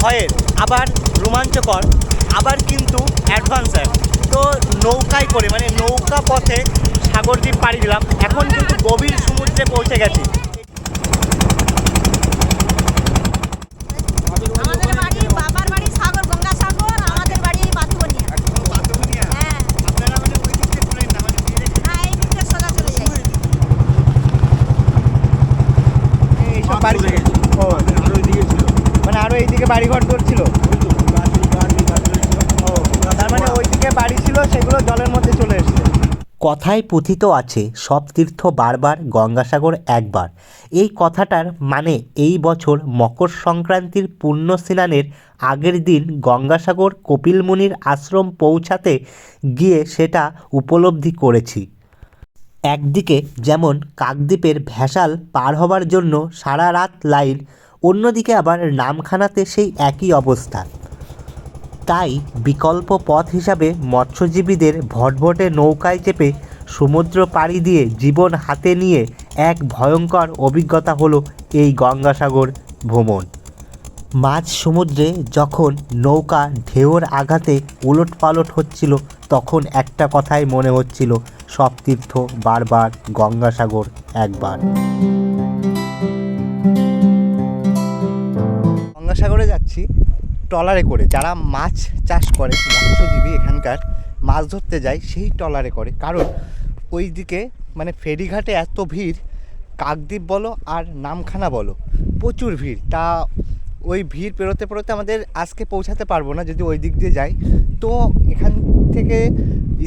ভয়ের আবার রোমাঞ্চকর আবার কিন্তু অ্যাডভান্সার। তো নৌকায় করে মানে নৌকা পথে সাগরদ্বীপ পাড়ি দিলাম। এখন কিন্তু গভীর সমুদ্রে পৌঁছে গেছি। আমাদের বাড়ি বাবার বাড়ি সাগর গঙ্গা সাগর আমাদের বাড়ি বাথুবনিয়া হ্যাঁ আপনারা মানে ওই দিক থেকে ঘুরেন না মানে direct হ্যাঁ এই দিকটা সোজা চলে যাই এইসব বাড়ি ও মানে আরও এইদিকে বাড়িঘর তোর ছিল ও তার মানে ওইদিকে বাড়ি ছিল সেগুলো জলের মধ্যে চলে এসেছে কথায় পুথিত আছে, সব তীর্থ বারবার গঙ্গাসাগর একবার। এই কথাটার মানে এই বছর মকর সংক্রান্তির পুণ্য স্নানের আগের দিন গঙ্গাসাগর কপিলমুনির আশ্রম পৌঁছাতে গিয়ে সেটা উপলব্ধি করেছি। একদিকে যেমন কাকদ্বীপের ভ্যাসাল পার হবার জন্য সারা রাত লাইন, অন্যদিকে আবার নামখানাতে সেই একই অবস্থা। তাই বিকল্প পথ হিসাবে মৎস্যজীবীদের ভটভটে নৌকায় চেপে সমুদ্র পাড়ি দিয়ে জীবন হাতে নিয়ে এক ভয়ঙ্কর অভিজ্ঞতা হলো এই গঙ্গাসাগর ভ্রমণ। মাঝ সমুদ্রে যখন নৌকা ঢেউর আঘাতে উলট পালট হচ্ছিল, তখন একটা কথাই মনে হচ্ছিল সব তীর্থ বারবার গঙ্গাসাগর একবার। গঙ্গাসাগরে যাচ্ছি। ট্রলারে করে, যারা মাছ চাষ করে, মৎস্যজীবী এখানকার, মাছ ধরতে যায়, সেই ট্রলারে করে। কারণ ওই দিকে মানে ফেরিঘাটে এত ভিড়, কাকদ্বীপ বলো আর নামখানা বলো, প্রচুর ভিড়। তা ওই ভিড় পেরোতে পেরোতে আমাদের আজকে পৌঁছাতে পারব না, যদি ওই দিক দিয়ে যাই। তো এখান থেকে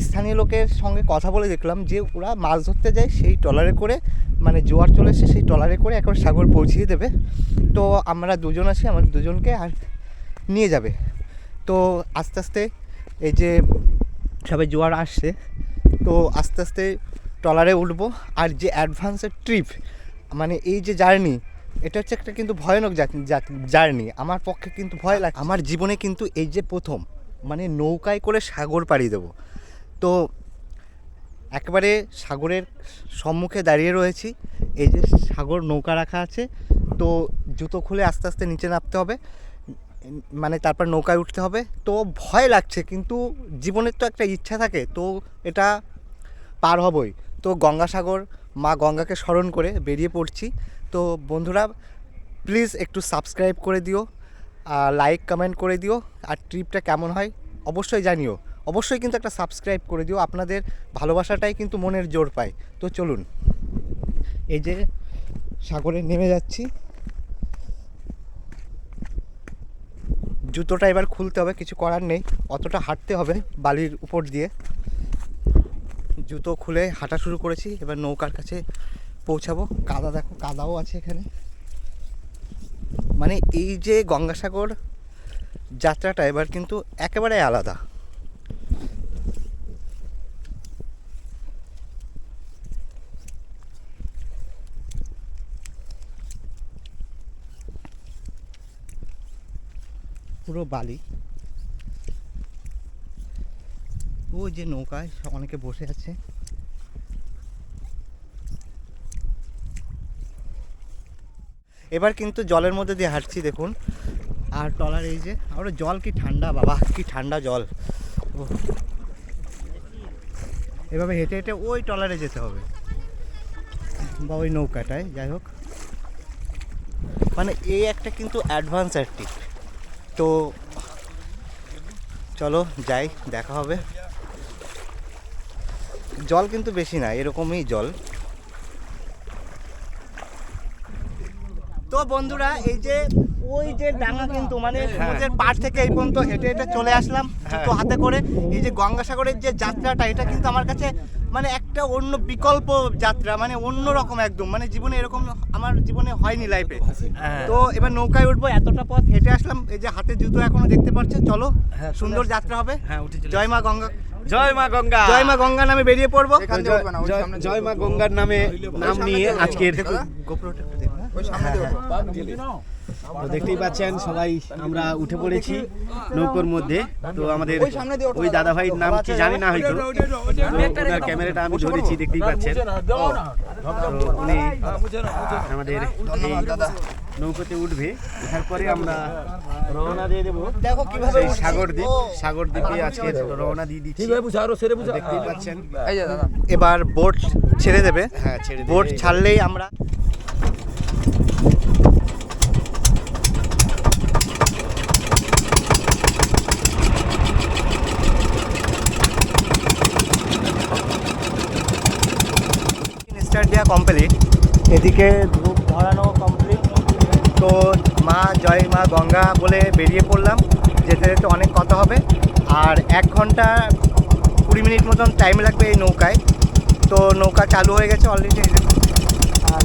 স্থানীয় লোকের সঙ্গে কথা বলে দেখলাম যে ওরা মাছ ধরতে যায়, সেই ট্রলারে করে মানে জোয়ার চলে এসে সেই ট্রলারে করে একবার সাগর পৌঁছিয়ে দেবে। তো আমরা দুজন আছি, আমাদের দুজনকে আর নিয়ে যাবে। তো আস্তে আস্তে এই যে সবাই জোয়ার আসছে, তো আস্তে আস্তে ট্রলারে উঠবো। আর যে অ্যাডভান্সের ট্রিপ মানে এই যে জার্নি এটা হচ্ছে একটা কিন্তু ভয়ানক জার্নি আমার পক্ষে কিন্তু ভয় লাগে আমার জীবনে কিন্তু এই যে প্রথম মানে নৌকায় করে সাগর পাড়ি দেবো। তো একেবারে সাগরের সম্মুখে দাঁড়িয়ে রয়েছি। এই যে সাগর নৌকা রাখা আছে, তো জুতো খুলে আস্তে আস্তে নিচে নামতে হবে। মানে তারপর নৌকায় উঠতে হবে। তো ভয় লাগছে, কিন্তু জীবনের তো একটা ইচ্ছা থাকে, তো এটা পার হবই। তো গঙ্গাসাগর, মা গঙ্গাকে স্মরণ করে বেরিয়ে পড়ছি। তো বন্ধুরা প্লিজ একটু সাবস্ক্রাইব করে দিও লাইক কমেন্ট করে দিও, আর ট্রিপটা কেমন হয় অবশ্যই জানিও। অবশ্যই কিন্তু একটা সাবস্ক্রাইব করে দিও, আপনাদের ভালোবাসাটাই কিন্তু মনের জোর পায়। তো চলুন, এই যে সাগরে নেমে যাচ্ছি। জুতোটা এবার খুলতে হবে, কিছু করার নেই। অতটা হাঁটতে হবে বালির উপর দিয়ে। জুতো খুলে হাঁটা শুরু করেছি, এবার নৌকার কাছে পৌঁছাবো। কাদা দেখো, কাদাও আছে এখানে। মানে এই যে গঙ্গাসাগর যাত্রাটা এবার কিন্তু একেবারে আলাদা। পুরো বালি। ও যে নৌকায় অনেকে বসে আছে। এবার কিন্তু জলের মধ্যে দিয়ে হাঁটছি, দেখুন। আর টলার এই যে, আর জল কি ঠান্ডা, বাবা, কি ঠান্ডা জল। ও এভাবে হেঁটে হেঁটে ওই টলারে যেতে হবে। বা ওই নৌকাটায়, যাই হোক। মানে এই একটা কিন্তু অ্যাডভান্স টিপ তো চলো যাই দেখা হবে। জল কিন্তু বেশি না এরকমই জল। তো বন্ধুরা এই যে ওই যে ডাঙা কিন্তু মানে সমুদ্রের পাড় থেকে এই পর্যন্ত হেঁটে হেঁটে চলে আসলাম জুতো হাতে করে। এই যে গঙ্গাসাগরের যে যাত্রাটা এটা কিন্তু আমার কাছে মানে একটা অন্য বিকল্প যাত্রা মানে অন্য রকম একদম। মানে জীবনে এরকম আমার জীবনে হয়নি লাইফে তো এবার নৌকায় উঠবো এতটা পথ হেঁটে আসলাম এই যে হাতে জুতো এখনও দেখতে পাচ্ছেন চলো হ্যাঁ, সুন্দর যাত্রা হবে। হ্যাঁ উঠে চলে জয় মা গঙ্গা। জয় মা গঙ্গা। জয় মা গঙ্গা নামে বেরিয়ে পড়ব। জয়- মা গঙ্গার নামে নাম নিয়ে আজকের গোপ্রোটা একটু দেখো। হ্যাঁ? তো দেখতেই পাচ্ছেন সবাই আমরা উঠে পড়েছি নৌকোর মধ্যে। তো আমাদের ওই দাদা ভাইয়ের নাম কি জানি না হয়তো। ওনার ক্যামেরাটা আমি ধরেছি দেখতেই পাচ্ছেন। উনি আমাদের এই নৌকোতে উঠবে। ওঠার পরে আমরা রওনা দিয়ে দেবো। সেই সাগর দ্বীপ সাগর দ্বীপে আজকে রওনা দিয়ে দিচ্ছি। দেখতেই পাচ্ছেন। এবার বোট ছেড়ে দেবে। হ্যাঁ ছেড়ে বোট ছাড়লেই আমরা দেওয়া কমপ্লিট এদিকে ধূপ ধরানো কমপ্লিট তো মা জয়, মা গঙ্গা বলে বেরিয়ে পড়লাম। যেতে যেতে অনেক কথা হবে। আর এক ঘণ্টা কুড়ি মিনিট মতন টাইম লাগবে এই নৌকায়। তো নৌকা চালু হয়ে গেছে অলরেডি আর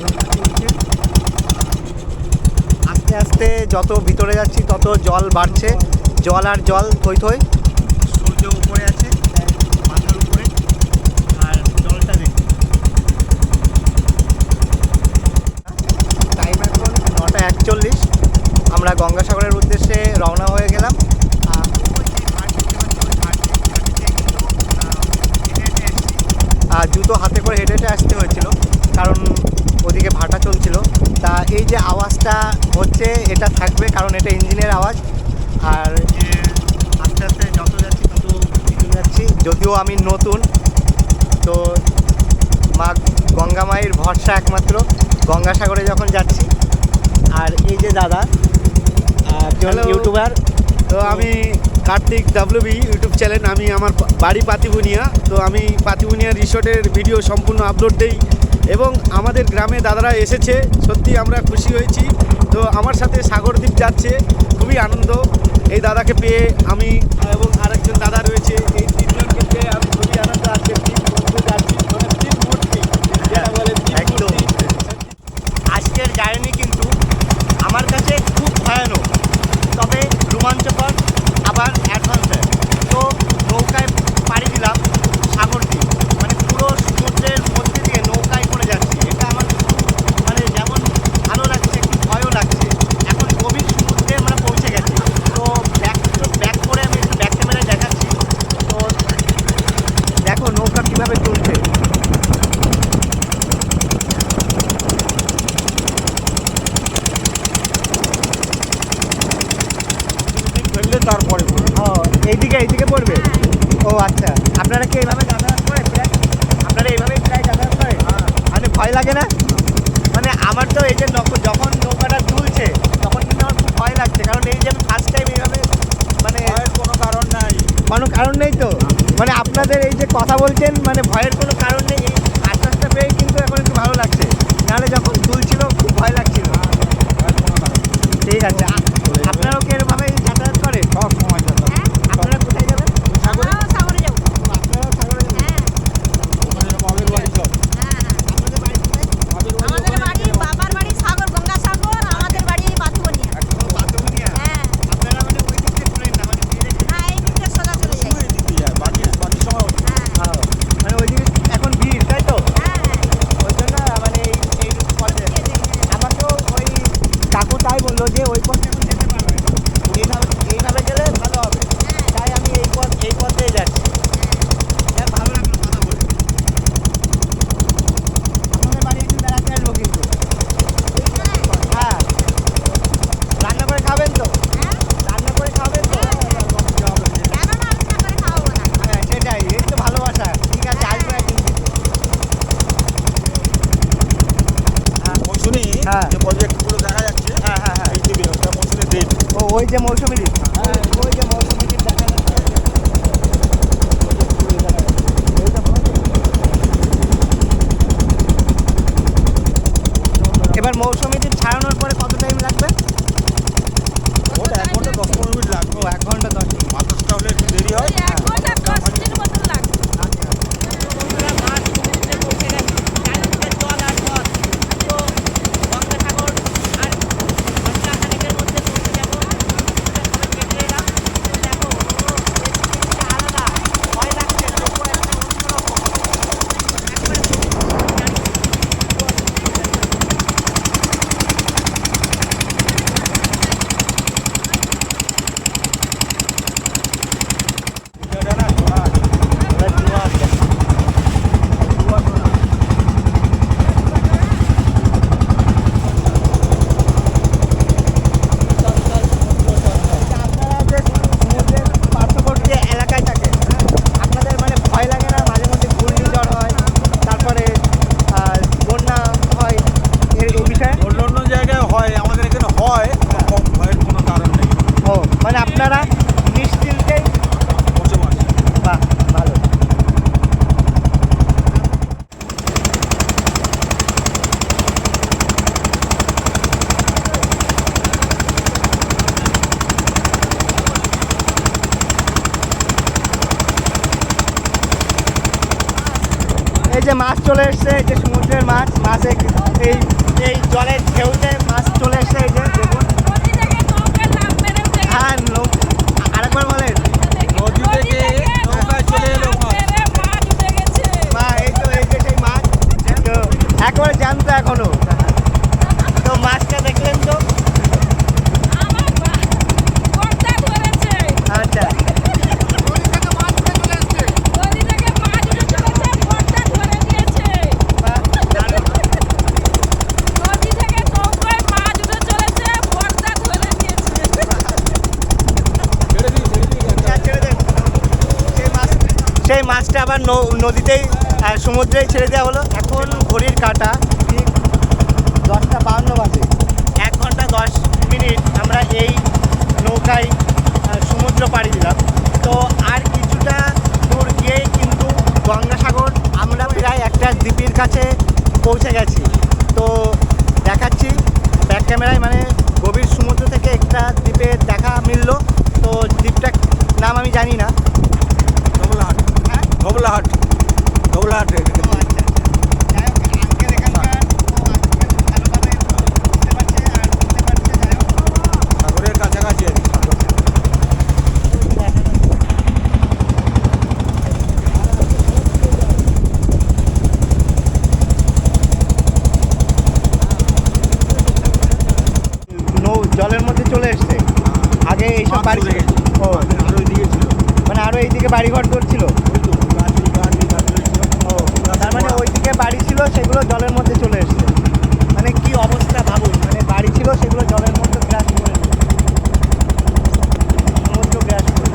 আস্তে আস্তে যত ভিতরে যাচ্ছি তত জল বাড়ছে। জল আর জল থই থই। সূর্য উপরে একচল্লিশ। আমরা গঙ্গাসাগরের উদ্দেশ্যে রওনা হয়ে গেলাম। আর জুতো হাতে করে হেঁটে হেঁটে আসতে হয়েছিল, কারণ ওদিকে ভাটা চলছিল। তা এই যে আওয়াজটা হচ্ছে, এটা থাকবে কারণ এটা ইঞ্জিনের আওয়াজ। আর আস্তে আস্তে যত যাচ্ছি তত যাচ্ছি যদিও আমি নতুন, তো মা গঙ্গা মায়ের ভরসা একমাত্র। গঙ্গাসাগরে যখন যাচ্ছি আর এই যে দাদা ইউটিউবার তো আমি কার্তিক ডাব্লুবি ইউটিউব চ্যানেল আমি আমার বাড়ি পাতিবুনিয়া। তো আমি পাতিবুনিয়া রিসোর্টের ভিডিও সম্পূর্ণ আপলোড দিই এবং আমাদের গ্রামে দাদারা এসেছে সত্যি আমরা খুশি হয়েছি। তো আমার সাথে সাগরদ্বীপ যাচ্ছে খুবই আনন্দ। এই দাদাকে পেয়ে আমি এবং আরেকজন দাদা রয়েছে এই তিনজনকে পেয়ে আমি খুবই আনন্দ আছে কথা বলছেন মানে ভয়ের কোনো কারণ নেই। এই আশ্বাসটা পেয়ে কিন্তু এখন একটু ভালো লাগছে। নাহলে যখন Yang. নদীতেই সমুদ্রেই ছেড়ে দেওয়া হলো। এখন ঘড়ির কাটা দশটা বাহান্ন বাজে। এক ঘণ্টা দশ মিনিট আমরা এই নৌকায় সমুদ্র পাড়ি দিলাম। তো আর কিছুটা দূর গিয়েই কিন্তু গঙ্গাসাগর, আমরা প্রায় একটা দ্বীপের কাছে পৌঁছে গেছি। তো দেখাচ্ছি ব্যাক ক্যামেরায় মানে গভীর সমুদ্র থেকে একটা দ্বীপের দেখা মিললো। তো দ্বীপটার নাম আমি জানি না ধবলাহাট হ্যাঁ ধবলাহাট ধবলাহাট ও আচ্ছা যাই হোক আঙ্কেল এখানকার ও আঙ্কেল ভালোভাবে বুঝতে পারছে আর বুঝতে পারছে যাই হোক সাগরের কাছাকাছি আর কি সাগর। নৌ জলের মধ্যে চলে এসছে আগে এইসব মাছ বাড়ি চলে গেছে। ও আর ওইদিকে ছিল মানে আরও এইদিকে বাড়িঘর গাছ ছিল। তার মানে ওইদিকে বাড়ি ছিল সেগুলো জলের মধ্যে চলে এসছে মানে কি অবস্থা ভাবুন মানে বাড়ি ছিল সেগুলো জলের মধ্যে গ্রাস করে নিল। সমুদ্র গ্রাস করে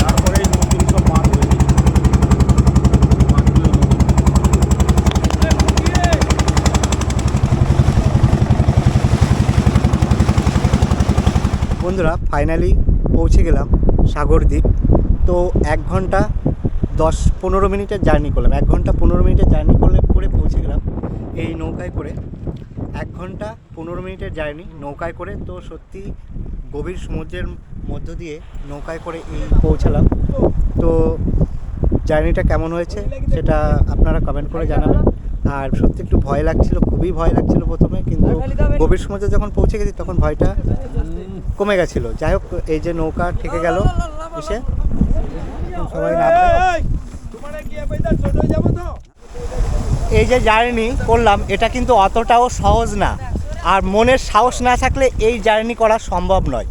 তারপরে এই নতুন সব মাছ হয়েছে মাছগুলো নতুন। বন্ধুরা ফাইনালি পৌঁছে গেলাম সাগরদ্বীপ। তো এক ঘণ্টা দশ পনেরো মিনিটের জার্নি করলাম। এক ঘণ্টা পনেরো মিনিটের জার্নি করলে করে পৌঁছে গেলাম এই নৌকায় করে। এক ঘণ্টা পনেরো মিনিটের জার্নি নৌকায় করে। তো সত্যি গভীর সমুদ্রের মধ্য দিয়ে নৌকায় করে এই পৌঁছালাম। তো জার্নিটা কেমন হয়েছে সেটা আপনারা কমেন্ট করে জানাবেন। আর সত্যি একটু ভয় লাগছিল, খুবই ভয় লাগছিল প্রথমে। কিন্তু গভীর সমুদ্রে যখন পৌঁছে গেছি তখন ভয়টা কমে গেছিল। যাই হোক এই যে নৌকা ঠেকে গেল। এসে সবাই এই যে জার্নি করলাম এটা কিন্তু অতটাও সহজ না। আর মনের সাহস না থাকলে এই জার্নি করা সম্ভব নয়।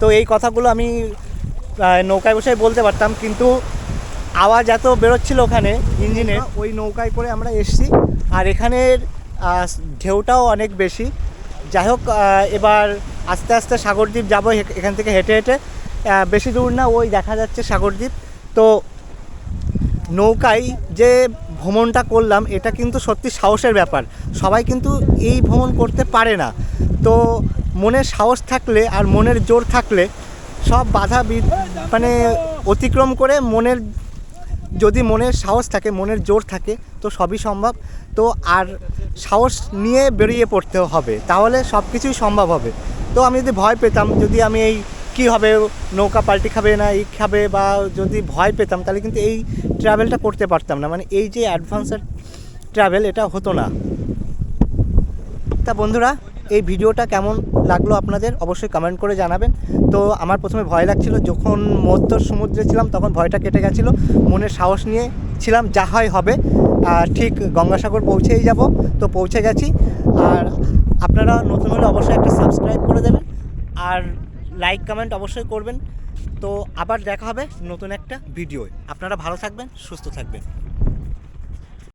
তো এই কথাগুলো আমি নৌকায় বসে বলতে পারতাম কিন্তু আওয়াজ এত বেরোচ্ছিল ওখানে ইঞ্জিনের ওই নৌকায় করে আমরা এসছি। আর এখানের ঢেউটাও অনেক বেশি। যাই হোক এবার আস্তে আস্তে সাগরদ্বীপ যাব, এখ- এখান থেকে হেঁটে হেঁটে। বেশি দূর না, ওই দেখা যাচ্ছে সাগরদ্বীপ। তো নৌকায় যে ভ্রমণটা করলাম, এটা কিন্তু সত্যি সাহসের ব্যাপার। সবাই কিন্তু এই ভ্রমণ করতে পারে না। তো মনের সাহস থাকলে আর মনের জোর থাকলে সব বাধা মানে অতিক্রম করে মনের যদি মনের সাহস থাকে, মনের জোর থাকে তো সবই সম্ভব। তো আর সাহস নিয়ে বেরিয়ে পড়তে হবে, তাহলে সব কিছুই সম্ভব হবে। তো আমি যদি ভয় পেতাম, যদি আমি এই কি হবে, নৌকা পাল্টি খাবে না এই খাবে, বা যদি ভয় পেতাম, তাহলে কিন্তু এই ট্রাভেলটা করতে পারতাম না। মানে এই যে অ্যাডভান্সার ট্রাভেল এটা হতো না। তা বন্ধুরা, এই ভিডিওটা কেমন লাগল আপনাদের, অবশ্যই কমেন্ট করে জানাবেন। তো আমার প্রথমে ভয় লাগছিল, যখন মধ্য সমুদ্রে ছিলাম, তখন ভয়টা কেটে গেছিল। মনের সাহস নিয়ে ছিলাম, যা হয় হবে। ঠিক গঙ্গাসাগর পৌঁছেই যাব। তো পৌঁছে গেছি। আর আপনারা নতুন হলে অবশ্যই একটা সাবস্ক্রাইব করে দেবেন। আর লাইক কমেন্ট অবশ্যই করবেন। তো আবার দেখা হবে নতুন একটা ভিডিও আপনারা ভালো থাকবেন, সুস্থ থাকবেন।